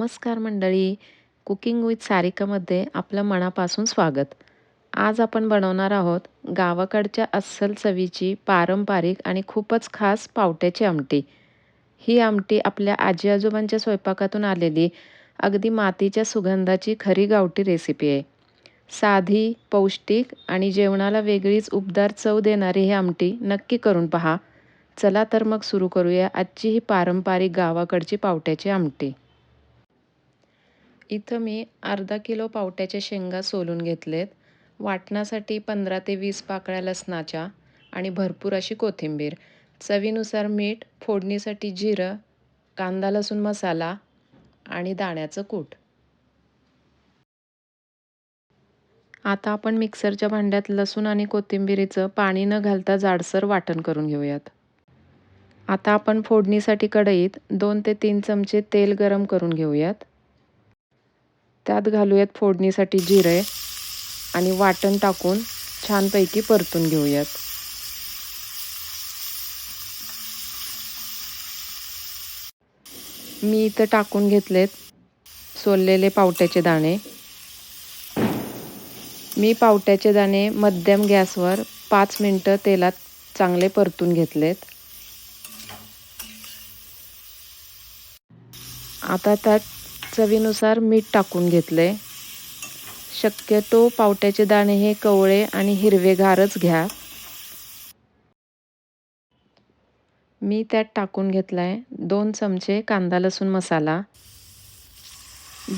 नमस्कार मंडळी. Cooking with सारिकामध्ये आपलं मनापासून स्वागत. आज आपण बनवणार आहोत गावाकडच्या अस्सल चवीची पारंपरिक आणि खूपच खास पावट्याची आमटी. ही आमटी आपल्या आजी आजोबांच्या स्वयंपाकातून आलेली अगदी मातीच्या सुगंधाची खरी गावठी रेसिपी आहे. साधी पौष्टिक आणि जेवणाला वेगळीच उबदार चव देणारी ही आमटी नक्की करून पहा. चला तर मग सुरू करूया आजची ही पारंपरिक गावाकडची पावट्याची आमटी. इथं मी अर्धा किलो पावट्याच्या शेंगा सोलून घेतलेत. वाटणासाठी पंधरा ते वीस पाकळ्या लसणाच्या आणि भरपूर अशी कोथिंबीर. चवीनुसार मीठ फोडणीसाठी जिरं कांदा लसूण मसाला आणि दाण्याचं कूट. आता आपण मिक्सरच्या भांड्यात लसूण आणि कोथिंबिरीचं पाणी न घालता जाडसर वाटण करून घेऊयात. आता आपण फोडणीसाठी कढईत दोन ते तीन चमचे तेल गरम करून घेऊयात. त्यात घालूयात फोडणीसाठी जिरे आणि वाटण टाकून छानपैकी परतून घेऊयात. मी इथं टाकून घेतलेत सोललेले पावट्याचे दाणे. मी पावट्याचे दाणे मध्यम गॅसवर पाच मिनटं तेलात चांगले परतून घेतलेत. आता त्यात चवीनुसार मीठ टाकून घेतलं आहे शक्यतो पावट्याचे दाणे हे कवळे आणि हिरवेगारच घ्या. मी त्यात टाकून घेतला आहे दोन चमचे कांदा लसूण मसाला.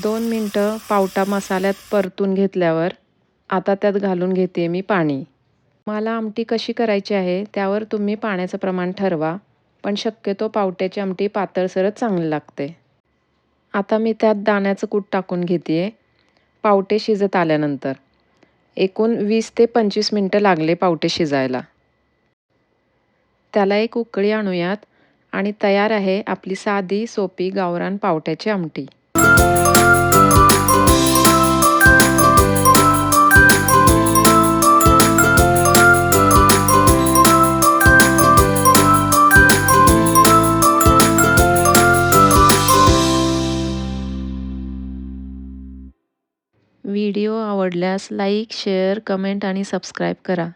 दोन मिनटं पावटा मसाल्यात परतून घेतल्यावर आता त्यात घालून घेते मी पाणी. मला आमटी कशी करायची आहे त्यावर तुम्ही पाण्याचं प्रमाण ठरवा पण शक्यतो पावट्याची आमटी पातळसरच चांगली लागते. आता मी त्यात दाण्याचं कूट टाकून घेते आहे पावटे शिजत आल्यानंतर. एकूण वीस ते पंचवीस मिनटं लागले पावटे शिजायला. त्याला एक उकळी आणूयात आणि तयार आहे आपली साधी सोपी गावरान पावट्याची आमटी. व्हिडिओ आवडल्यास लाईक शेअर कमेंट आणि सबस्क्राईब करा.